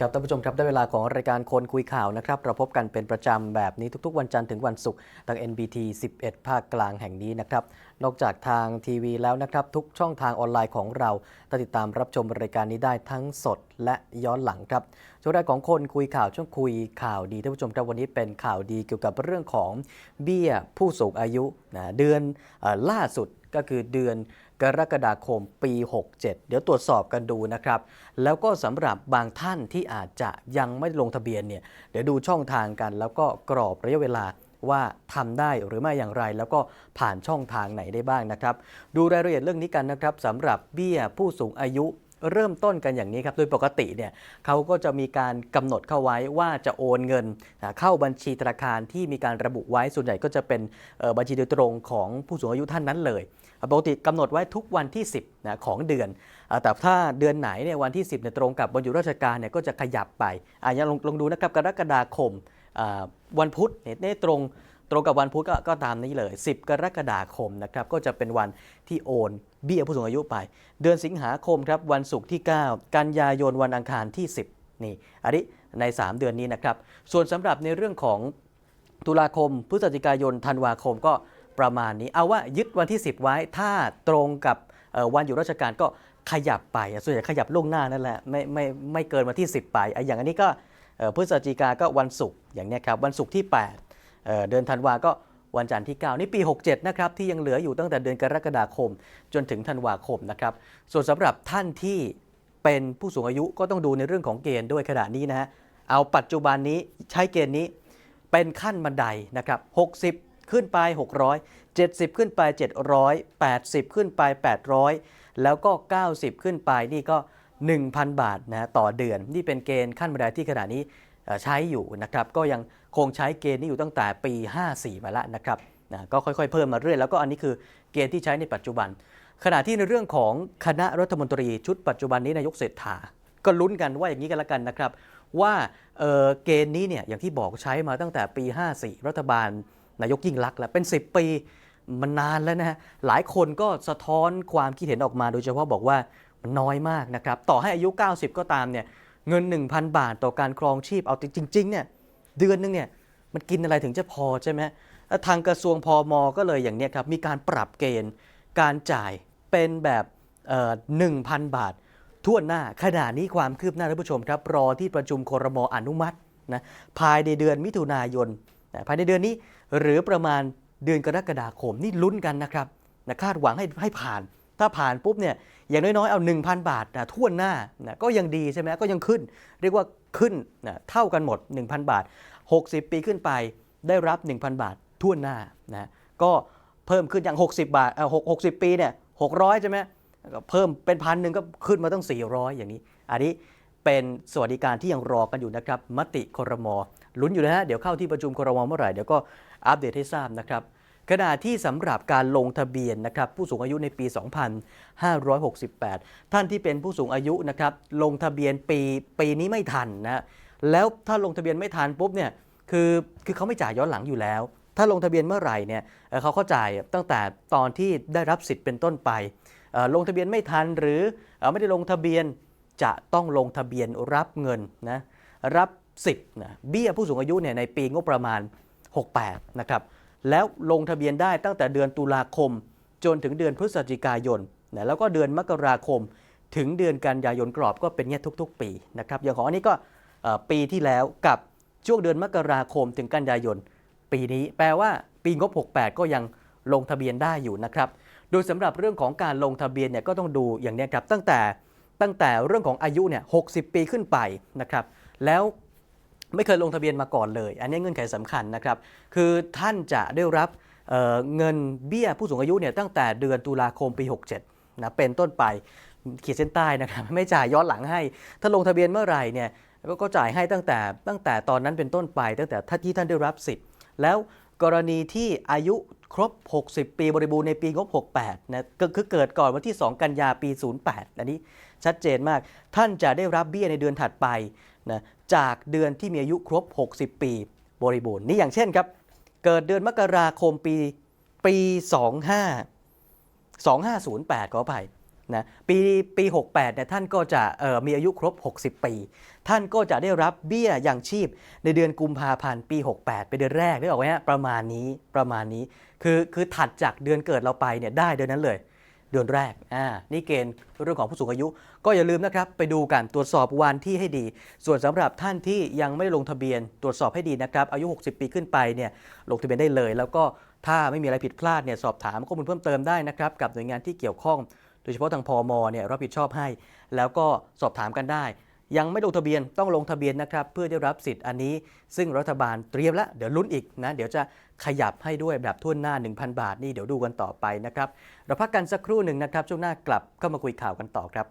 ครับท่านผู้ชมครับได้เวลาของรายการคนคุยข่าวนะครับเราพบกันเป็นประจำแบบนี้ทุกๆ วันจันทร์ถึงวันศุกร์ทาง NBT 11 ภาคกลางแห่งนี้นะครับนอกจากทางทีวีแล้วนะครับ ทุกช่องทางออนไลน์ของเราติดตามรับชมรายการนี้ได้ทั้งสดและย้อนหลังครับช่วงแรกของคนคุยข่าวช่วงคุยข่าวดีท่านผู้ชมครับวันนี้เป็นข่าวดีเกี่ยวกับเรื่องของเบี้ยผู้สูงอายุนะเดือนอล่าสุดก็คือเดือน กรกฎาคมปี 67 เดี๋ยวตรวจสอบกันดูนะครับ แล้วก็สำหรับบางท่านที่อาจจะยังไม่ลงทะเบียนเนี่ยเดี๋ยวดูช่องทางกัน แล้วก็กรอบระยะเวลาว่าทำได้หรือไม่อย่างไร แล้วก็ผ่านช่องทางไหนได้บ้างนะครับ ดูรายละเอียดเรื่องนี้กันนะครับสำหรับเบี้ยผู้สูงอายุ เริ่มต้นกันอย่างนี้ครับ โดยปกติเนี่ยเขาก็จะมีการกำหนดเข้าไว้ว่าจะโอนเงิน เข้าบัญชีธนาคารที่มีการระบุไว้ส่วนใหญ่ก็จะเป็นบัญชีโดยตรงของผู้สูงอายุท่านนั้นเลย ปกติกำหนดไว้ทุกวันที่ 10นะของเดือน แต่ถ้าเดือนไหนเนี่ยวันที่ 10เนี่ยตรงกับวันหยุดราชการเนี่ยก็จะขยับไปอะยังลองลงดูนะครับกรกฎาคมวันพุธเนี่ยตรงตรงกับวันพุธก็ก็ตามนี้เลย 10 กรกฎาคมนะครับก็จะเป็นวันที่โอน เบี้ยผู้สูงอายุไป เดือนสิงหาคมครับวันศุกร์ที่ 9 กันยายนวันอังคารที่ 10 นี่อันนี้ใน 3 เดือนนี้นะครับ ส่วนสำหรับในเรื่องของตุลาคมพฤศจิกายนธันวาคมก็ประมาณนี้ เอาว่ายึดวันที่ 10 ไว้ถ้าตรงกับวันอยู่ราชการก็ขยับไปส่วนใหญ่ขยับล่วงหน้านั่นแหละไม่ไม่ไม่เกินวันที่ 10 ไปอะอย่างอันนี้ก็พฤศจิกาก็วันศุกร์อย่างนี้ครับวันศุกร์ที่ 8เอ่อเดือนธันวาก็ วันจันทร์ที่ 9 นี่ปี 67 นะครับ ที่ยังเหลืออยู่ตั้งแต่เดือนกรกฎาคม จนถึงธันวาคมนะครับ ส่วนสำหรับท่านที่เป็นผู้สูงอายุก็ต้องดูในเรื่องของเกณฑ์ด้วยขณะนี้นะฮะเอาปัจจุบันนี้ใช้เกณฑ์นี้เป็นขั้นบันไดนะครับ 60 ขึ้นไป 600 70 ขึ้นไป 700 80 ขึ้นไป 800 แล้วก็ 90 ขึ้นไปนี่ก็ 1,000 บาทนะต่อเดือน นี่เป็นเกณฑ์ขั้นบันไดที่ขณะนี้ใช้อยู่นะครับ ก็ยัง คงใช้เกณฑ์นี้อยู่ตั้งแต่ปี 54 มาแล้วนะครับนะก็ค่อยๆ เพิ่มมาเรื่อยแล้วก็อันนี้คือเกณฑ์ที่ใช้ในปัจจุบัน ขณะที่ในเรื่องของคณะรัฐมนตรีชุดปัจจุบันนี้นายกเศรษฐา ก็ลุ้นกันว่าอย่างนี้กันละกันนะครับ ว่าเเกณฑ์นี้เนี่ยอย่างที่บอกใช้มาตั้งแต่ปี 54 รัฐบาลนายกยิ่งลักษณ์แล้วเป็น 10 ปีมันนานแล้วนะฮะหลายคนก็สะท้อนความคิดเห็นออกมา โดยเฉพาะบอกว่ามันน้อยมากนะครับ ต่อให้อายุ 90 ก็ตามเนี่ยเงิน 1,000 บาทต่อการครองชีพเอาจริงๆเนี่ย เดือนนึงเนี่ยมันกินอะไรถึงจะพอใช่ไหมทางกระทรวงพอมก็เลยอย่างนี้ครับ มีการปรับเกณฑ์การจ่ายเป็นแบบเอ่อ1,000บาททั่วหน้าขณะนี้ความคืบหน้าท่านผู้ชมครับ รอที่ประชุมครมออนุมัตินะภายในเดือนมิถุนายน ภายในเดือนนี้หรือประมาณเดือนกรกฎาคมนี่ลุ้นกันนะครับนะคาดหวังให้ให้ผ่าน ถ้าผ่านปุ๊บเนี่ยอย่างน้อยๆเอา 1,000 บาทนะท่วนหน้านะก็ยังดีใช่ไหมก็ยังขึ้น เรียกว่าขึ้นนะเท่ากันหมด 1,000 บาท 60 ปีขึ้นไปได้รับ 1,000 บาทท่วหน้านะก็เพิ่มขึ้นอย่าง 60 บาทเอ่อ60ปีเนี่ย600ใช่ไหมก็เพิ่มเป็นพันหนึ่งก็ขึ้นมาตั้ง400 อย่างนี้ อันนี้เป็นสวัสดิการที่ยังรอกันอยู่นะครับ มติครมลุ้นอยู่นะฮะเดี๋ยวเข้าที่ประชุมครมเมื่อไหร่เดี๋ยวก็อัปเดตให้ทราบนะครับ ขณะที่สำหรับการลงทะเบียนนะครับผู้สูงอายุในปี 2568 ท่านที่เป็นผู้สูงอายุนะครับลงทะเบียนปีปีนี้ไม่ทันนะแล้วถ้าลงทะเบียนไม่ทันปุ๊บเนี่ยคือคือเขาไม่จ่ายย้อนหลังอยู่แล้ว ถ้าลงทะเบียนเมื่อไหร่เนี่ยเขาเข้าจ่ายตั้งแต่ตอนที่ได้รับสิทธิ์เป็นต้นไป ลงทะเบียนไม่ทันหรือเอ่อไม่ได้ลงทะเบียนจะต้องลงทะเบียนรับเงินนะรับสิทธิ์นะเบี้ยผู้สูงอายุเนี่ยในปีงบประมาณ 68 นะครับ แล้วลงทะเบียนได้ตั้งแต่เดือนตุลาคม จนถึงเดือนพฤศจิกายนนะแล้วก็เดือนมกราคม ถึงเดือนกันยายนกรอบก็เป็นเงี้ยทุก ๆ ปีนะครับอย่างของอันนี้ก็ปีที่แล้วกับช่วงเดือนมกราคมถึงกันยายน ปีนี้แปลว่าปีงบ 68 ก็ยังลงทะเบียนได้อยู่นะครับโดยสำหรับเรื่องของการลงทะเบียนเนี่ยก็ต้องดูอย่างนี้ครับตั้งแต่ตั้งแต่เรื่องของอายุเนี่ย60 ปีขึ้นไปนะครับแล้ว ไม่เคยลงทะเบียนมาก่อนเลย อันนี้เงื่อนไขสำคัญนะครับ คือท่านจะได้รับเเงินเบี้ยผู้สูงอายุเนี่ยตั้งแต่เดือนตุลาคมปี 67นะเป็นต้นไปขีดเส้นใต้นะครับไม่จ่ายย้อนหลังให้ ถ้าลงทะเบียนเมื่อไหร่เนี่ยก็ก็จ่ายให้ตั้งแต่ตั้งแต่ตอนนั้นเป็นต้นไป ตั้งแต่ท่านที่ท่านได้รับสิทธิ์ แล้วกรณีที่อายุครบ 60 ปีบริบูรณ์ในปีงบ 68นะก็คือเกิดก่อนวันที่ 2 กันยาปี 08 อันนี้ชัดเจนมาก ท่านจะได้รับเบี้ยในเดือนถัดไป นะจากเดือนที่มีอายุครบ 60 ปีบริบูรณ์นี่อย่างเช่นครับ เกิดเดือนมกราคมปีปี 25 2508 ขออภัยนะปีปี 68เนี่ยท่านก็จะเอ่อมีอายุครบ 60 ปี ท่านก็จะได้รับเบี้ยยังชีพในเดือนกุมภาพันธ์ปี 68 เป็นเดือนแรกได้บอกไหมฮะประมาณนี้ประมาณนี้ คือคือถัดจากเดือนเกิดเราไปเนี่ยได้เดือนนั้นเลย เดือนแรกอ่านี่เกณฑ์เรื่องของผู้สูงอายุ ก็อย่าลืมนะครับ ไปดูกันตรวจสอบวันที่ให้ดี ส่วนสำหรับท่านที่ยังไม่ได้ลงทะเบียน ตรวจสอบให้ดีนะครับ อายุ 60 ปีขึ้นไปเนี่ยลงทะเบียนได้เลย แล้วก็ถ้าไม่มีอะไรผิดพลาดเนี่ยสอบถามข้อมูลเพิ่มเติมได้นะครับกับหน่วยงานที่เกี่ยวข้อง โดยเฉพาะทางพมเนี่ยรับผิดชอบให้ แล้วก็สอบถามกันได้ยังไม่ลงทะเบียนต้องลงทะเบียนนะครับ เพื่อได้รับสิทธิ์อันนี้ ซึ่งรัฐบาลเตรียมแล้ว เดี๋ยวลุ้นอีกนะ เดี๋ยวจะ ขยับให้ด้วยแบบทั่วหน้า 1,000 บาทนี่เดี๋ยวดูกันต่อไปนะครับเราพักกันสักครู่หนึ่งนะครับ ช่วงหน้ากลับเข้ามาคุยข่าวกันต่อครับ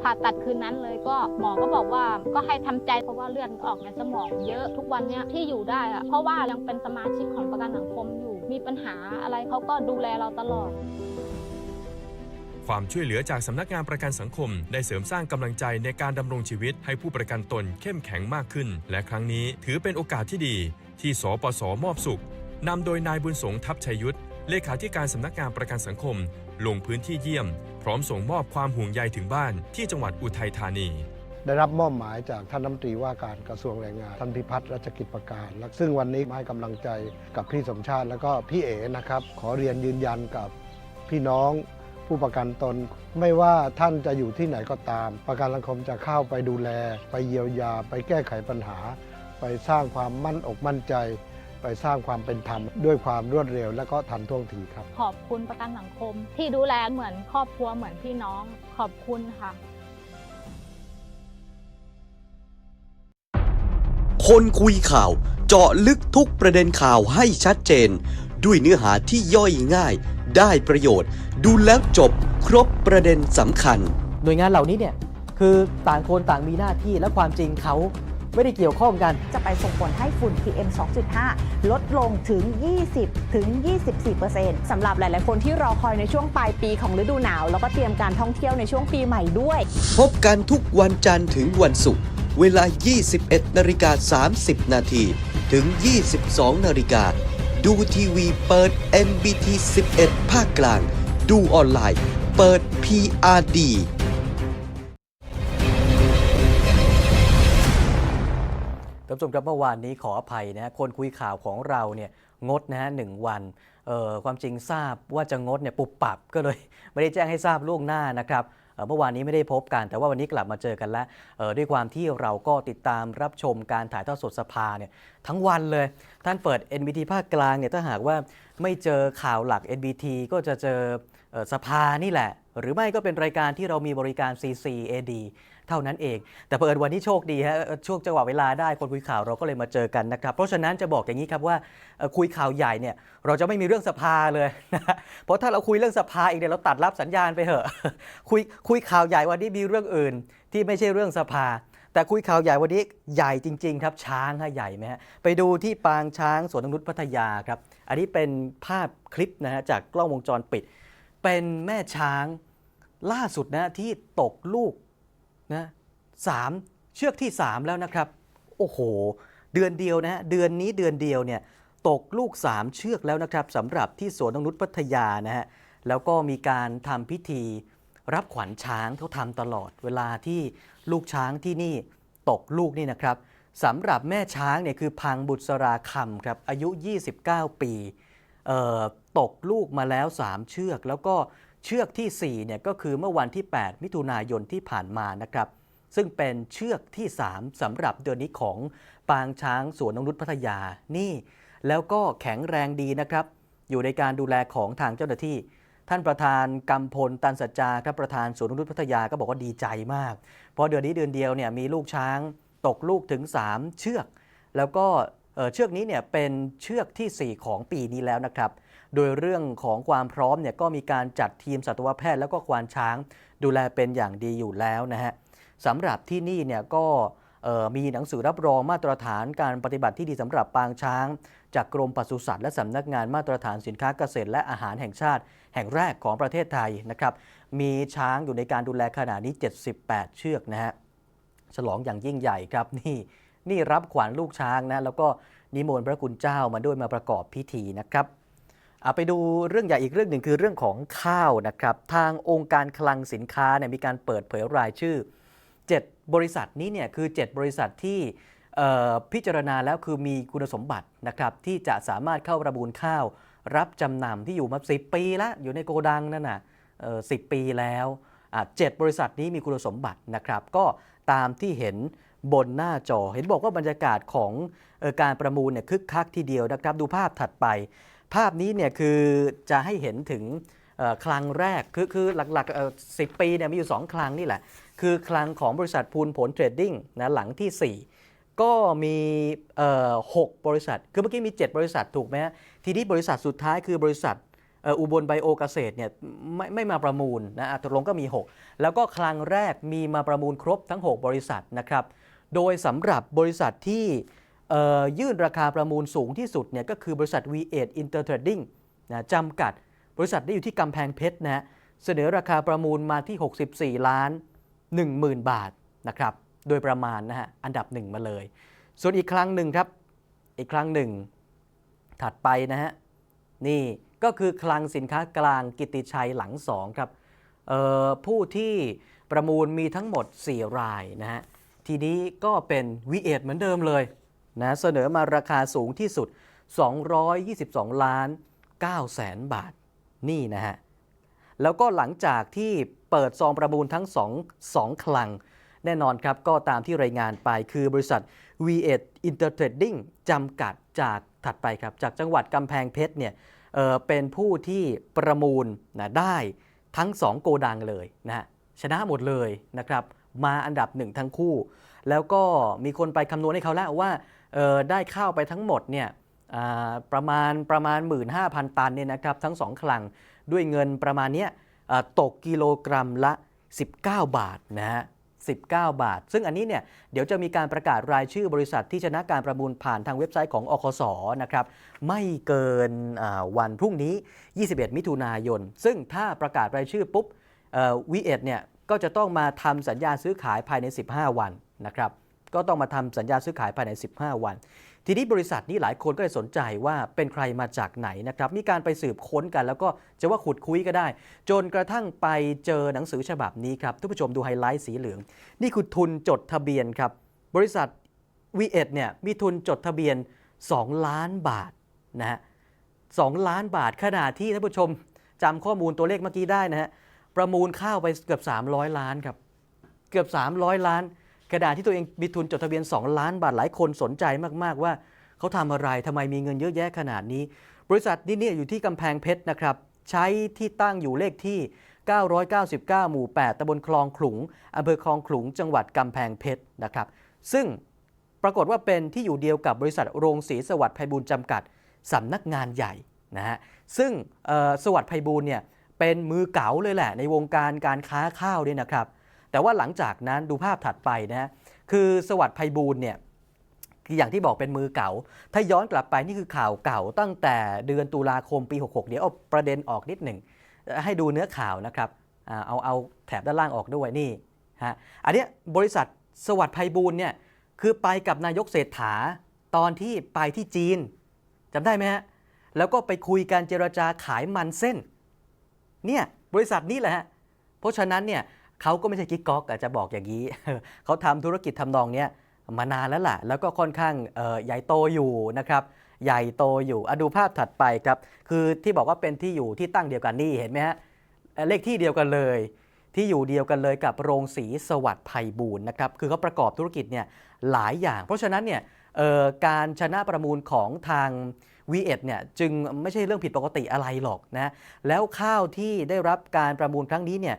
ผ่าตัดคืนนั้นเลยก็หมอก็บอกว่าก็ให้ทำใจเพราะว่าเลือดออกในสมองเยอะทุกวันเนี้ยที่อยู่ได้อะเพราะว่ายังเป็นสมาชิกของประกันสังคมอยู่ มีปัญหาอะไรเขาก็ดูแลเราตลอด ความช่วยเหลือจากสำนักงานประกันสังคม ได้เสริมสร้างกำลังใจในการดำรงชีวิตให้ผู้ประกันตนเข้มแข็งมากขึ้น และครั้งนี้ถือเป็นโอกาสที่ดี ที่สปสมอบสุขนำโดยนายบุญสงทัพชัยยุทธเลขาธิการสำนักงานประกันสังคม ลงพื้นที่เยี่ยม พร้อมส่งมอบความห่วงใยถึงบ้านที่จังหวัดอุทัยธานี ได้รับมอบหมายจากท่านรัฐมนตรีว่าการกระทรวงแรงงานท่านพิพัฒน์รัชกิจประการและซึ่งวันนี้มาให้กำลังใจกับพี่สมชาติ แล้วก็พี่เอ๋นะครับ ขอเรียนยืนยันกับพี่น้อง ผู้ประกันตน ไม่ว่าท่านจะอยู่ที่ไหนก็ตาม ประกันสังคมจะเข้าไปดูแล ไปเยียวยา ไปแก้ไขปัญหา ไปสร้างความมั่นอกมั่นใจ ไปสร้างความเป็นธรรม ด้วยความรวดเร็วและก็ทันท่วงทีครับ ขอบคุณประกันสังคม ที่ดูแลเหมือนครอบครัวเหมือนพี่น้อง ขอบคุณค่ะ คนคุยข่าว เจาะลึกทุกประเด็นข่าวให้ชัดเจน ด้วยเนื้อหาที่ย่อยง่าย ได้ประโยชน์ ดูแล้วจบครบประเด็นสำคัญ หน่วยงานเหล่านี้เนี่ยคือต่างคนต่างมีหน้าที่และความจริงเขาไม่ได้เกี่ยวข้องกัน จะไปส่งผลให้ฝุ่น PM 2.5 ลดลงถึง 20 ถึง 24%สำหรับหลาย ๆ คนที่รอคอยในช่วงปลายปีของฤดูหนาว แล้วก็เตรียมการท่องเที่ยวในช่วงปีใหม่ด้วย พบกันทุกวันจันทร์ถึงวันศุกร์เวลา 21นาฬิกา30 นาทีถึง 22นาฬิกา ดูทีวีเปิด MBT 11 ภาคกลาง ดูออนไลน์ เปิด PRD ท่านผู้ชมครับเมื่อวานนี้ขออภัยนะคนคุยข่าวของเราเนี่ยงดนะฮะหนึ่งวันความจริงทราบว่าจะงดเนี่ยปุบปับก็เลย ไม่ได้แจ้งให้ทราบล่วงหน้านะครับ เมื่อวานนี้ไม่ได้พบกัน แต่ว่าวันนี้กลับมาเจอกันแล้วด้วยความที่เราก็ติดตามรับชมการถ่ายทอดสดสภาเนี่ยทั้งวันเลย ท่านเปิด NBT ภาคกลางเนี่ยถ้าหากว่าไม่เจอข่าวหลัก NBT ก็จะเจอเอ่อสภานี่แหละ หรือไม่ก็เป็นรายการที่เรามีบริการ CCAD เท่านั้นเอง แต่เผอิญวันนี้โชคดีฮะช่วงจังหวะเวลาได้คนคุยข่าวเราก็เลยมาเจอกันนะครับ เพราะฉะนั้นจะบอกอย่างนี้ครับว่าคุยข่าวใหญ่เนี่ยเราจะไม่มีเรื่องสภาเลยนะเพราะถ้าเราคุยเรื่องสภาอีกเนี่ยเราตัดรับสัญญาณไปเหอะคุยคุยข่าวใหญ่วันนี้มีเรื่องอื่น ที่ไม่ใช่เรื่องสภาแต่คุยข่าวใหญ่วันนี้ใหญ่จริง ๆ ครับ ช้างฮะใหญ่ไหมฮะไปดูที่ปางช้างสวนนนุษย์พัทยาครับ อันนี้เป็นภาพคลิปนะฮะจากกล้องวงจรปิด เป็นแม่ช้างล่าสุดนะที่ตกลูก นะสามเชือกที่ 3 แล้วนะครับ โอ้โห เดือนเดียวนะฮะเดือนนี้เดือนเดียวเนี่ยตกลูก 3 เชือกแล้วนะครับสำหรับที่สวนนกนุษย์พัทยานะฮะแล้วก็มีการทำพิธีรับขวัญช้างเขาทำตลอด เวลาที่ลูกช้างที่นี่ตกลูกนี่นะครับสำหรับแม่ช้างเนี่ยคือพังบุษรราคำครับอายุ 29 ปีเอ่อตกลูกมาแล้ว 3 เชือก แล้วก็ เชือกทีสี่4เนี่ยก็คือเมื่อวันที่ 8 มิถุนายนที่ผ่านมานะครับ ซึ่งเป็นเชือกที่ 3สำหรับเดือนนี้ของปางช้างสวนนงนุษย์พัทยานี่ แล้วก็แข็งแรงดีนะครับ อยู่ในการดูแลของทางเจ้าหน้าที่ ท่านประธานกำพลตันสัจจาครับประธานสวนนงนุษย์พัทยาก็บอกว่าดีใจมาก เพราะเดือนนี้เดือนเดียวเนี่ยมีลูกช้างตกลูกถึง 3 เชือก แล้วก็เชือกนี้เนี่ยเป็นเชือกทีสี่4 ของปีนี้แล้วนะครับ โดยเรื่องของความพร้อมเนี่ยก็มีการจัดทีมสัตวแพทย์แล้วก็ควานช้างดูแลเป็นอย่างดีอยู่แล้วนะฮะสำหรับที่นี่เนี่ยก็มีหนังสือรับรองมาตรฐานการปฏิบัติที่ดีสำหรับปางช้าง จากกรมปศุสัตว์และสำนักงานมาตรฐานสินค้าเกษตร และอาหารแห่งชาติ แห่งแรกของประเทศไทยนะครับ มีช้างอยู่ในการดูแลขณะนี้ 78 เชือกนะฮะฉลองอย่างยิ่งใหญ่ครับนี่นี่รับขวัญลูกช้างนะแล้วก็นิมนต์พระคุณเจ้ามาด้วยมาประกอบพิธีนะครับ ไปดูเรื่องใหญ่อีกเรื่องหนึ่งคือเรื่องของข้าวนะครับ ทางองค์การคลังสินค้าเนี่ยมีการเปิดเผยรายชื่อ 7 บริษัทนี้เนี่ยคือ 7 บริษัทที่พิจารณาแล้วคือมีคุณสมบัตินะครับที่จะสามารถเข้าประมูลข้าว รับจำนำที่อยู่มา10ปีล้วอยู่ในโกดังนั่นน่ะสิปีแล้วเจ็ดบริษัทนี้มีคุณสมบัตินะครับ ก็ตามที่เห็นบนหน้าจอ เห็นบอกว่าบรรยากาศของออการประมูลเนี่ยคึกคักทีเดียวนะครับ ดูภาพถัดไป ภาพนี้เนี่ยคือจะให้เห็นถึงคลังแรกคือคือหลักๆสิบปีเนี่ยมีอยู่ 2 คลังนี่แหละ คือคลังของบริษัทพูลผลเทรดดิ้งนะหลังที่ 4 ก็มีหกบริษัท คือเมื่อกี้มี 7 บริษัทถูกไหมทีนี้บริษัทสุดท้ายคือบริษัทอุบลไบโอเกษตรเนี่ยไม่ไม่มาประมูลนะตกลงก็มี 6 แล้วก็คลังแรกมีมาประมูลครบทั้ง 6 บริษัทนะครับ โดยสำหรับบริษัทที่ ยื่นราคาประมูลสูงที่สุดเนี่ยก็คือบริษัท V8 Intertrading นะจำกัด บริษัทได้อยู่ที่กำแพงเพชรนะเสนอราคาประมูลมาที่ 64 ล้าน 10,000 บาทนะครับ โดยประมาณนะฮะ อันดับหนึ่งมาเลย ส่วนอีกครั้งหนึ่งครับ อีกครั้งหนึ่ง ถัดไปนะฮะ นี่ก็คือคลังสินค้ากลางกิติชัยหลังสองครับผู้ที่ประมูลมีทั้งหมด 4 รายนะฮะ ทีนี้ก็เป็นวีเอเหมือนเดิมเลย นะเสนอมาราคาสูงที่สุด 222 ล้าน9แสนบาท นี่นะฮะ แล้วก็หลังจากที่เปิดซองประมูลทั้งสองสองคลัง แน่นอนครับก็ตามที่รายงานไปคือบริษัท V8 Intertrading จำกัดจากถัดไปครับ จากจังหวัดกำแพงเพชรเนี่ยเเป็นผู้ที่ประมูลนะได้ทั้ง 2 โกดังเลยนะฮะชนะหมดเลยนะครับ มาอันดับหนึ่งทั้งคู่ แล้วก็มีคนไปคำนวณให้เขาแล้วว่า ได้ข้าวไปทั้งหมดเนี่ยประมาณประมาณ 15,000 ตันเนี่ยนะครับทั้งสองคลังด้วยเงินประมาณเนี้ยตกกิโลกรัมละ 19 บาทนะฮะ19 บาท ซึ่งอันนี้เนี่ยเดี๋ยวจะมีการประกาศรายชื่อบริษัทที่ชนะการประมูลผ่านทางเว็บไซต์ของอคสนะครับไม่เกินวันพรุ่งนี้ 21 มิถุนายน ซึ่งถ้าประกาศรายชื่อปุ๊บวีเอ็ดเนี่ยก็จะต้องมาทำสัญญาซื้อขายภายใน 15 วันนะครับ ก็ต้องมาทำสัญญาซื้อขายภายใน 15 วัน ทีนี้บริษัทนี้หลายคนก็เลยสนใจว่าเป็นใครมาจากไหนนะครับ มีการไปสืบค้นกัน แล้วก็จะว่าขุดคุยก็ได้ จนกระทั่งไปเจอหนังสือฉบับนี้ครับทุกผู้ชมดูไฮไลท์สีเหลือง นี่คือทุนจดทะเบียนครับ บริษัท V1 เนี่ยมีทุนจดทะเบียน 2 ล้านบาทนะฮะ2ล้านบาทขณะที่ท่านผู้ชมจำข้อมูลตัวเลขเมื่อกี้ได้นะฮะประมูลข้าวไปเกือบ 300 ล้านครับเกือบ 300 ล้าน กระดาษที่ตัวเองมีทุนจดทะเบียน 2 ล้านบาทหลายคนสนใจมาก ๆ ว่าเขาทำอะไรทำไมมีเงินเยอะแยะขนาดนี้ บริษัทนี้เนี่ยอยู่ที่กำแพงเพชรนะครับ ใช้ที่ตั้งอยู่เลขที่ 999 หมู่ 8ตำบลคลองขลุงอำเภอคลองขลุง จังหวัดกำแพงเพชรนะครับ ซึ่งปรากฏว่าเป็นที่อยู่เดียวกับบริษัทโรงสีสวัสดิ์ไพบูลจำกัดสำนักงานใหญ่นะฮะ ซึ่งสวัสดิ์ไพบูลเนี่ยเป็นมือเก๋าเลยแหละในวงการการค้าข้าวเนี่ยนะครับ แต่ว่าหลังจากนั้นดูภาพถัดไปนะคือสวัสดิ์ไพบูลย์เนี่ยอย่างที่บอกเป็นมือเก่า ถ้าย้อนกลับไปนี่คือข่าวเก่าตั้งแต่เดือนตุลาคมปี 66 เดี๋ยวเอาประเด็นออกนิดหนึ่ง ให้ดูเนื้อข่าวนะครับอ่าเอาเอาแถบด้านล่างออกด้วยนี่ฮะ อันนี้บริษัทสวัสดิ์ไพบูลย์เนี่ยคือไปกับนายกเศรษฐาตอนที่ไปที่จีนจำได้ไหมฮะ แล้วก็ไปคุยกันเจรจาขายมันเส้น เนี่ยบริษัทนี้แหละฮะ เพราะฉะนั้นเนี่ย เขาก็ไม่ใช่กิ๊กก๊อกอาจจะบอกอย่างนี้ เขาทำธุรกิจทำนองเนี้ยมานานแล้วล่ะ แล้วก็ค่อนข้างใหญ่โตอยู่นะครับ ใหญ่โตอยู่อดูภาพถัดไปครับ คือที่บอกว่าเป็นที่อยู่ที่ตั้งเดียวกันนี่เห็นไหมฮะ เลขที่เดียวกันเลย ที่อยู่เดียวกันเลยกับโรงสีสวัสดิ์ไพบูลย์นะครับ คือเขาประกอบธุรกิจเนี่ยหลายอย่าง เพราะฉะนั้นเนี่ยการชนะประมูลของทาง V1 เนี่ยจึงไม่ใช่เรื่องผิดปกติอะไรหรอกนะ แล้วข้าวที่ได้รับการประมูลครั้งนี้เนี่ย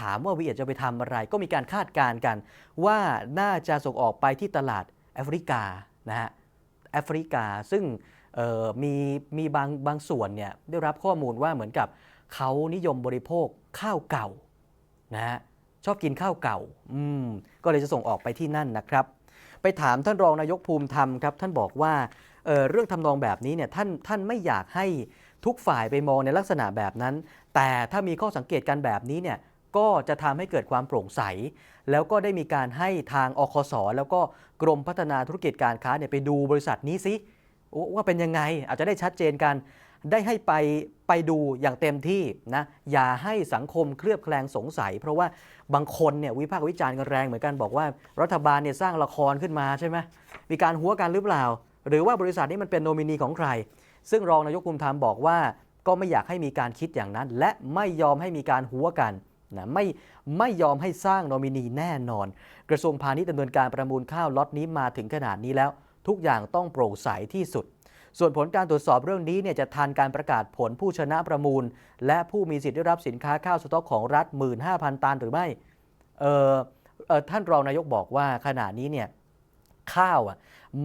ถามว่า V1 จะไปทำอะไร ก็มีการคาดการณ์กัน ว่าน่าจะส่งออกไปที่ตลาดแอฟริกานะฮะแอฟริกาซึ่งมีมีบางบางส่วนเนี่ยได้รับข้อมูลว่าเหมือนกับเขานิยมบริโภคข้าวเก่านะฮะชอบกินข้าวเก่าอืมก็เลยจะส่งออกไปที่นั่นนะครับ ไปถามท่านรองนายกภูมิธรรมครับ ท่านบอกว่าเเรื่องทำนองแบบนี้เนี่ยท่านท่านไม่อยากให้ทุกฝ่ายไปมองในลักษณะแบบนั้น แต่ถ้ามีข้อสังเกตกันแบบนี้เนี่ย ก็จะทำให้เกิดความโปร่งใส แล้วก็ได้มีการให้ทางอคสแล้วก็กรมพัฒนาธุรกิจการค้าเนี่ยไปดูบริษัทนี้สิว่าเป็นยังไงอาจจะได้ชัดเจนกัน ได้ให้ไปไปดูอย่างเต็มที่นะอย่าให้สังคมเคลือบแคลงสงสัย เพราะว่าบางคนเนี่ยวิพากษ์วิจารณ์กันแรงเหมือนกันบอกว่า รัฐบาลเนี่ยสร้างละครขึ้นมาใช่ไหมมีการหัวกันหรือเปล่า หรือว่าบริษัทนี้มันเป็นโนมินีของใคร ซึ่งรองนายกภูมิธรรมบอกว่า ก็ไม่อยากให้มีการคิดอย่างนั้น และไม่ยอมให้มีการหัวกัน นะไม่ไม่ยอมให้สร้างโนมินีแน่นอน กระทรวงพาณิชย์ดำเนินการประมูลข้าวล็อตนี้มาถึงขนาดนี้แล้ว ทุกอย่างต้องโปร่งใสที่สุด ส่วนผลการตรวจสอบเรื่องนี้เนี่ยจะทันการประกาศผลผู้ชนะประมูล และผู้มีสิทธิ์ได้รับสินค้าข้าวสต๊อกของรัฐ 15,000 ตันหรือไม่เออเออท่านรองนายกบอกว่าขณะนี้เนี่ย ข้าวอะ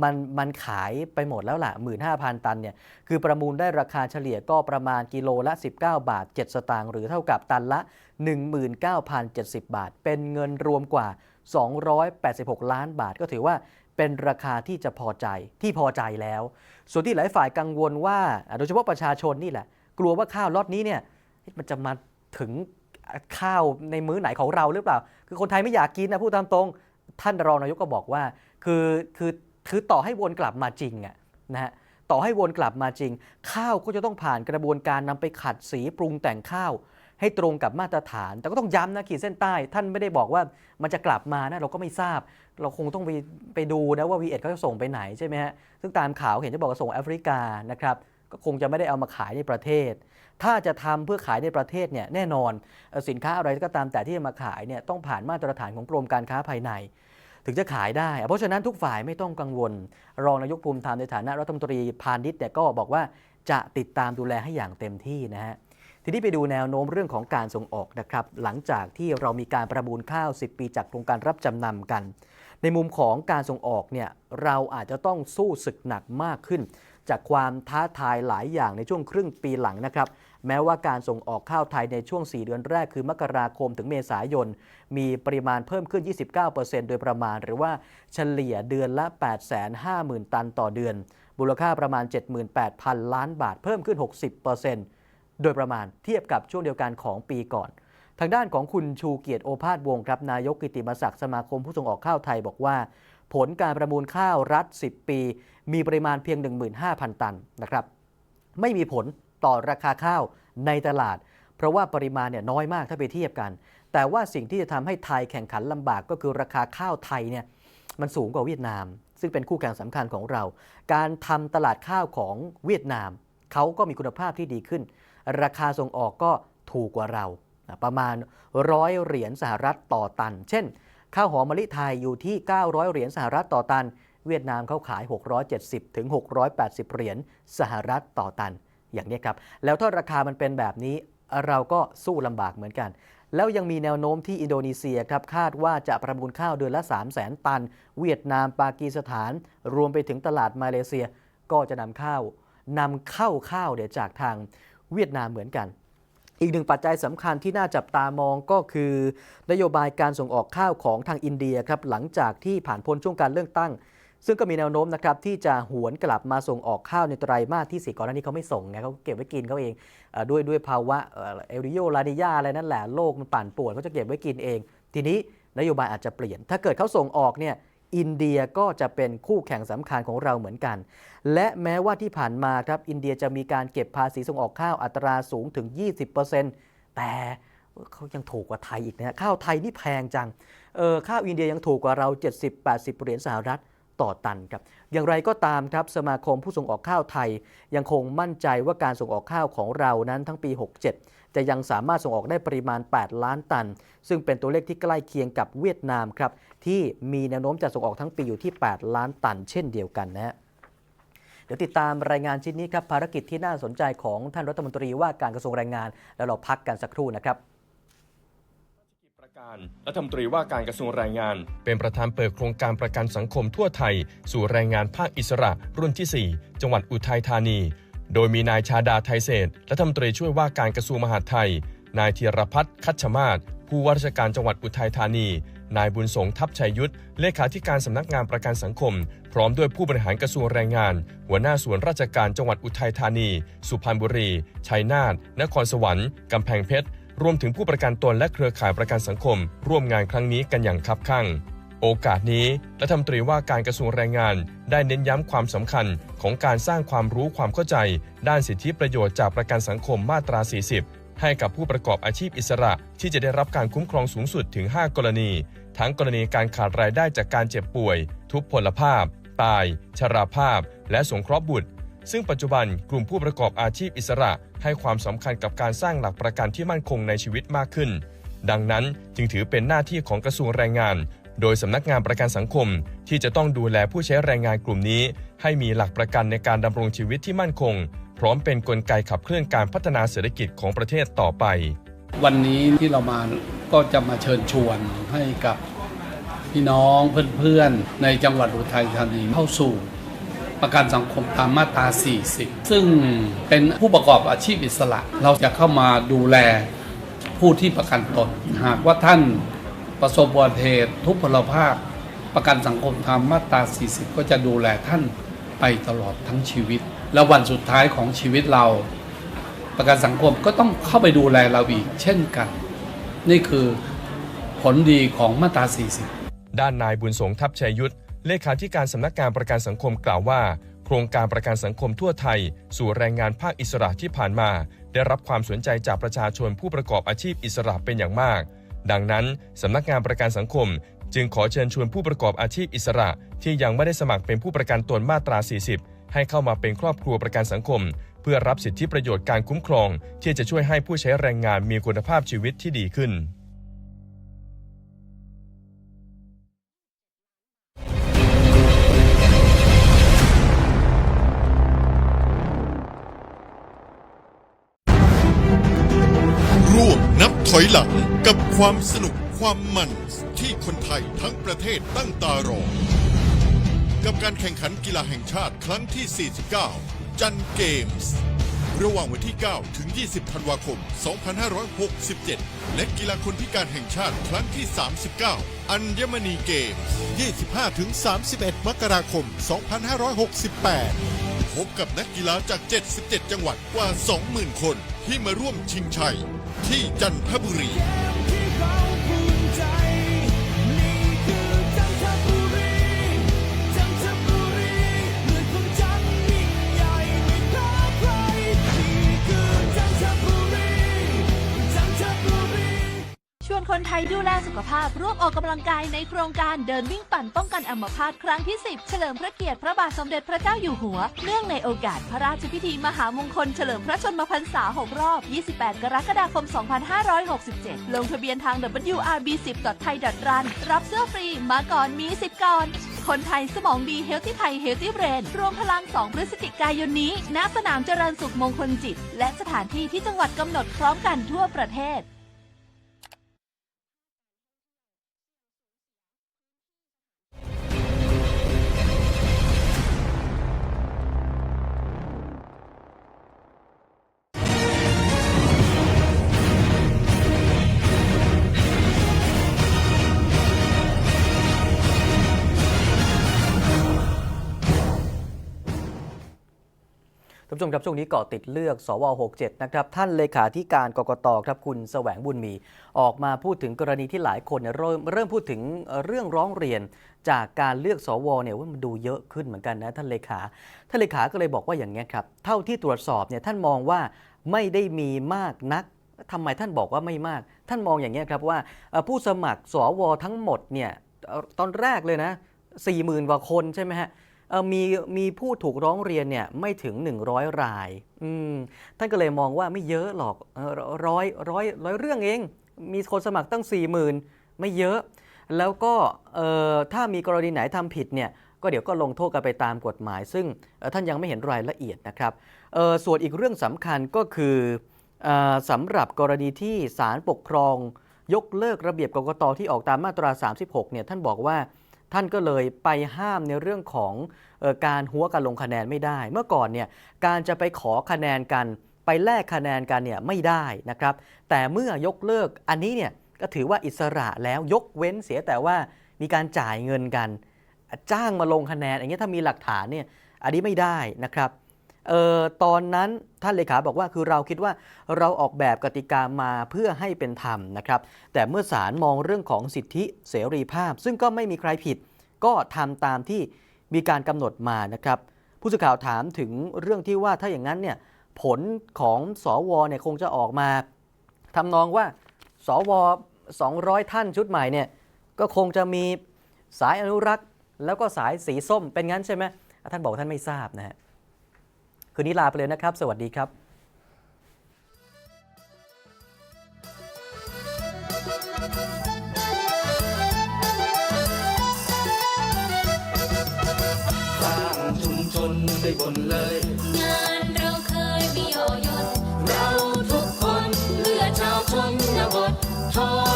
มันมันขายไปหมดแล้วล่ะ 15,000 ตันเนี่ยคือประมูลได้ราคาเฉลี่ยก็ประมาณกิโลละ 19 บาท 7 สตางค์หรือเท่ากับตันละ 19,070 บาท เป็นเงินรวมกว่า 286 ล้านบาทก็ถือว่าเป็นราคาที่จะพอใจที่พอใจแล้ว ส่วนที่หลายฝ่ายกังวลว่า โดยเฉพาะประชาชนนี่แหละ กลัวว่าข้าวล็อตนี้เนี่ยมันจะมาถึงข้าวในมื้อไหนของเราหรือเปล่า คือคนไทยไม่อยากกินนะพูดตามตรง ท่านรองนายกก็บอกว่า คือคือคือต่อให้วนกลับมาจริงอะนะฮะต่อให้วนกลับมาจริง ข้าวก็จะต้องผ่านกระบวนการนำไปขัดสีปรุงแต่งข้าว ให้ตรงกับมาตรฐาน แต่ก็ต้องย้ำนะขีดเส้นใต้ ท่านไม่ได้บอกว่ามันจะกลับมานะเราก็ไม่ทราบ เราคงต้องไปไปดูนะว่า V1 เขาจะส่งไปไหนใช่ไหมฮะซึ่งตามข่าวเห็นจะบอกว่าส่งแอฟริกานะครับก็คงจะไม่ได้เอามาขายในประเทศ ถ้าจะทำเพื่อขายในประเทศเนี่ยแน่นอนสินค้าอะไรก็ตามแต่ที่จะมาขายเนี่ยต้องผ่านมาตรฐานของกรมการค้าภายใน ถึงจะขายได้ เพราะฉะนั้นทุกฝ่ายไม่ต้องกังวล รองนายกภูมิธรรมในฐานะรัฐมนตรีพาณิชย์เนี่ยก็บอกว่าจะติดตามดูแลให้อย่างเต็มที่นะฮะทีนี้ไปดูแนวโน้มเรื่องของการส่งออกนะครับ หลังจากที่เรามีการประมูลข้าว 10 ปีจากโครงการรับจำนำกัน ในมุมของการส่งออกเนี่ยเราอาจจะต้องสู้ศึกหนักมากขึ้น จากความท้าทายหลายอย่างในช่วงครึ่งปีหลังนะครับ แม้ว่าการส่งออกข้าวไทยในช่วง 4 เดือนแรกคือมกราคมถึงเมษายน มีปริมาณเพิ่มขึ้น 29%โดยประมาณ หรือว่าเฉลี่ยเดือนละ 850,000 ตันต่อเดือน มูลค่าประมาณ 78,000 ล้านบาทเพิ่มขึ้น 60%โดยประมาณเทียบกับช่วงเดียวกันของปีก่อนทางด้านของคุณชูเกียรติโอภาสวงศ์ครับนายกกิติมศักดิ์สมาคมผู้ส่งออกข้าวไทยบอกว่า ผลการประมูลข้าวรัฐ 10 ปีมีปริมาณเพียง 15,000 ตันนะครับ ไม่มีผลต่อราคาข้าวในตลาด เพราะว่าปริมาณเนี่ยน้อยมากถ้าไปเทียบกัน แต่ว่าสิ่งที่จะทำให้ไทยแข่งขันลำบากก็คือราคาข้าวไทยเนี่ยมันสูงกว่าเวียดนาม ซึ่งเป็นคู่แข่งสำคัญของเรา การทำตลาดข้าวของเวียดนามเขาก็มีคุณภาพที่ดีขึ้น ราคาส่งออกก็ถูกกว่าเรา ประมาณร้อยเหรียญสหรัฐต่อตัน เช่น ข้าวหอมมะลิไทยอยู่ที่ 900 เหรียญสหรัฐต่อตัน เวียดนามเขาขาย 670 ถึง 680 เหรียญสหรัฐต่อตัน อย่างนี้ครับ แล้วถ้าราคามันเป็นแบบนี้เราก็สู้ลำบากเหมือนกัน แล้วยังมีแนวโน้มที่อินโดนีเซียครับคาดว่าจะประมูลข้าวเดือนละ 3 0 0 0 0 0ตัน เวียดนาม ปากีสถาน รวมไปถึงตลาดมาเลเซีย ก็จะนำข้าวนำเข้าข้าวเดี๋ยวจากทางเวียดนามเหมือนกันอีกหนึ่งปัจจัยสำคัญที่น่าจับตามองก็คือ นโยบายการส่งออกข้าวของทางอินเดียครับหลังจากที่ผ่านพ้นช่วงการเลือกตั้ง ซึ่งก็มีแนวโน้มนะครับที่จะหวนกลับมาส่งออกข้าวในไตรมาสที่สี่ก่อนหน้านี้เขาไม่ส่งไงเขาเก็บไว้กินเขาเองอด้วยด้วยภาวะเอลริโยลาดิยาอะไรนั่นแหละโลกมันปั่นป่วนเขาจะเก็บไว้กินเอง ทีนี้นโยบายอาจจะเปลี่ยน ถ้าเกิดเขาส่งออกเนี่ยอินเดียก็จะเป็นคู่แข่งสำคัญของเราเหมือนกัน และแม้ว่าที่ผ่านมาครับอินเดียจะมีการเก็บภาษีส่งออกข้าวอัตราสูงถึง 20%แต่เขายังถูกกว่าไทยอีกนะฮะข้าวไทยนี่แพงจังเออข้าวอินเดียยังถูกกว่าเรา 70-80เหรียญสหรัฐ ต่อตันครับ อย่างไรก็ตามครับสมาคมผู้ส่งออกข้าวไทย ยังคงมั่นใจว่าการส่งออกข้าวของเรานั้นทั้งปี 67 จะยังสามารถส่งออกได้ปริมาณ 8 ล้านตัน ซึ่งเป็นตัวเลขที่ใกล้เคียงกับเวียดนามครับที่มีแนวโน้มจะส่งออกทั้งปีอยู่ที่ 8 ล้านตัน เช่นเดียวกันนะฮะเดี๋ยวติดตามรายงานชิ้นนี้ครับภารกิจที่น่าสนใจของท่านรัฐมนตรีว่าการกระทรวงแรงงาน แล้วเราพักกันสักครู่นะครับ การรัฐมนตรีว่าการกระทรวงแรงงาน เป็นประธานเปิดโครงการประกันสังคมทั่วไทย สู่แรงงานภาคอิสระรุ่นที่ 4 จังหวัดอุทัยธานี โดยมีนายชาดาไทยเศษรัฐมนตรีช่วยว่าการกระทรวงมหาดไทย นายธีรพัฒน์คัชมาศผู้ว่าราชการจังหวัดอุทัยธานี นายบุญสงทัพชัยยุทธเลขาธิการสำนักงานประกันสังคม พร้อมด้วยผู้บริหารกระทรวงแรงงาน หัวหน้าส่วนราชการจังหวัดอุทัยธานี สุพรรณบุรี ชัยนาทนครสวรรค์กำแพงเพชร รวมถึงผู้ประกันตนและเครือข่ายประกันสังคม ร่วมงานครั้งนี้กันอย่างคับคั่ง โอกาสนี้รัฐมนตรีว่าการกระทรวงแรงงาน ได้เน้นย้ำความสำคัญของการสร้างความรู้ความเข้าใจ ด้านสิทธิประโยชน์จากประกันสังคมมาตรา 40ให้กับผู้ประกอบอาชีพอิสระที่จะได้รับการคุ้มครองสูงสุดถึง 5 กรณี ทั้งกรณีการขาดรายได้จากการเจ็บป่วย ทุพพลภาพ ตาย ชราภาพ และสงเคราะห์บุตร ซึ่งปัจจุบันกลุ่มผู้ประกอบอาชีพอิสระ ให้ความสำคัญกับการสร้างหลักประกันที่มั่นคงในชีวิตมากขึ้น ดังนั้นจึงถือเป็นหน้าที่ของกระทรวงแรงงาน โดยสำนักงานประกันสังคม ที่จะต้องดูแลผู้ใช้แรงงานกลุ่มนี้ ให้มีหลักประกันในการดำรงชีวิตที่มั่นคง พร้อมเป็นนกลไกขับเคลื่อนการพัฒนาเศรษฐกิจของประเทศต่อไป วันนี้ที่เรามาก็จะมาเชิญชวนให้กับพี่น้องเพื่อนๆในจังหวัดอุทัยธานีเข้าสู่ ประกันสังคมตามมาตรา 40 ซึ่งเป็นผู้ประกอบอาชีพอิสระ เราจะเข้ามาดูแลผู้ที่ประกันตน หากว่าท่านประสบอุบัติเหตุทุพพลภาพ ประกันสังคมตามมาตรา 40 ก็จะดูแลท่านไปตลอดทั้งชีวิต และวันสุดท้ายของชีวิตเรา ประกันสังคมก็ต้องเข้าไปดูแลเราอีกเช่นกัน นี่คือผลดีของมาตรา 40 ด้านนายบุญสงทัพชัยยุทธ เลขาธิการสำนักงานประกันสังคมกล่าวว่า โครงการประกันสังคมทั่วไทย สู่แรงงานภาคอิสระที่ผ่านมา ได้รับความสนใจจากประชาชนผู้ประกอบอาชีพอิสระเป็นอย่างมาก ดังนั้นสำนักงานประกันสังคม จึงขอเชิญชวนผู้ประกอบอาชีพอิสระ ที่ยังไม่ได้สมัครเป็นผู้ประกันตนมาตรา 40 ให้เข้ามาเป็นครอบครัวประกันสังคม เพื่อรับสิทธิประโยชน์การคุ้มครอง ที่จะช่วยให้ผู้ใช้แรงงานมีคุณภาพชีวิตที่ดีขึ้น อยหลังกับความสนุกความมันที่คนไทยทั้งประเทศตั้งตารอ กับการแข่งขันกีฬาแห่งชาติครั้งที่ 49 จันเกมส์ ระหว่างวันที่ 9 ถึง 20 ธันวาคม 2567 และกีฬาคนพิการแห่งชาติครั้งที่ 39 อัญมณีเกมส์ 25 ถึง 31 มกราคม 2568พบกับนักกีฬาจาก 77 จังหวัดกว่า 20,000 คนที่มาร่วมชิงชัย ที่จันทบุรี วนคนไทยดูแลสุขภาพร่วมออกกำลังกายในโครงการเดินวิ่งปั่นป้องกันอัมพาตครั้งที่ 10 เฉลิมพระเกียรติพระบาทสมเด็จพระเจ้าอยู่หัว เนื่องในโอกาสพระราชพิธีมหามงคลเฉลิมพระชนมพรรษา 6 รอบ 28 กรกฎาคม 2567 ลงทะเบียนทาง wrb10.thai.run รับเสื้อฟรีมาก่อนมีสิทธิ์ก่อน คนไทยสมองดีเฮลที่ไทยเฮลที่เบรนรวมพลัง 2 พฤศจิกายนนี้ ณ สนามเจริญสุขมงคลจิต และสถานที่ที่จังหวัดกำหนดพร้อมกันทั่วประเทศ ผู้ชมครับช่วงนี้เกาะติดเลือก สว 67 นะครับ ท่านเลขาธิการกกตครับคุณแสวงบุญมี ออกมาพูดถึงกรณีที่หลายคนเนี่ยเริ่มเริ่มพูดถึงเรื่องร้องเรียน จากการเลือกสวเนี่ยว่ามันดูเยอะขึ้นเหมือนกันนะท่านเลขา ท่านเลขาก็เลยบอกว่าอย่างนี้ครับ เท่าที่ตรวจสอบเนี่ยท่านมองว่าไม่ได้มีมากนักทำไมท่านบอกว่าไม่มาก ท่านมองอย่างนี้ครับว่าผู้สมัครสวทั้งหมดเนี่ยตอนแรกเลยนะ40,000กว่าคนใช่ไหมฮะ มีมีผู้ถูกร้องเรียนเนี่ยไม่ถึง 100 รายอืมท่านก็เลยมองว่าไม่เยอะหรอกร้อยร้อยร้อยเรื่องเอง มีคนสมัครตั้ง 40,000 ไม่เยอะ แล้วก็เอ่อถ้ามีกรณีไหนทำผิดเนี่ยก็เดี๋ยวก็ลงโทษกันไปตามกฎหมาย ซึ่งท่านยังไม่เห็นรายละเอียดนะครับเออส่วนอีกเรื่องสำคัญก็คืออ่อสำหรับกรณีที่ศาลปกครอง ยกเลิกระเบียบกกตที่ออกตามมาตรา 36เนี่ยท่านบอกว่า ท่านก็เลยไปห้ามในเรื่องของออการหัวการลงคะแนนไม่ได้ เมื่อก่อนเนี่ยการจะไปขอคะแนนกัน ไปแลกคะแนนกันเนี่ยไม่ได้นะครับ แต่เมื่อยกเลิกอันนี้เนี่ยก็ถือว่าอิสระแล้วยกเว้นเสียแต่ว่ามีการจ่ายเงินกัน จ้างมาลงคะแนนอย่างเงี้ยถ้ามีหลักฐานเนี่ยอันนี้ไม่ได้นะครับ เออตอนนั้นท่านเลขาบอกว่าคือเราคิดว่าเราออกแบบกติกามาเพื่อให้เป็นธรรมนะครับ แต่เมื่อศาลมองเรื่องของสิทธิเสรีภาพ ซึ่งก็ไม่มีใครผิด ก็ทำตามที่มีการกำหนดมานะครับ ผู้สื่อข่าวถามถึงเรื่องที่ว่าถ้าอย่างนั้นเนี่ยผลของสวเนี่ยคงจะออกมาทำนองว่าสว200 ท่านชุดใหม่เนี่ยก็คงจะมีสายอนุรักษ์ แล้วก็สายสีส้มเป็นงั้นใช่ไหมท่านบอกท่านไม่ทราบนะฮะ คืนนี้ลาไปเลยนะครับ สวัสดีครับสร้างชุมชนได้บนเลย งานเราเคยมีออยศเราทุกคนเพื่อชาวชนบททร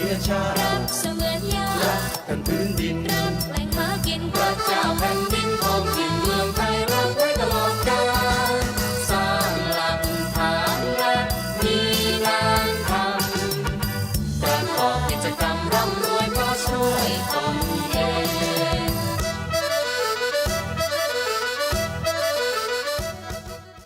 ชื้ชาติเสมือนยารักกันพื้นดินรักแหล่งหากินพระเจ้าแผ่นดิน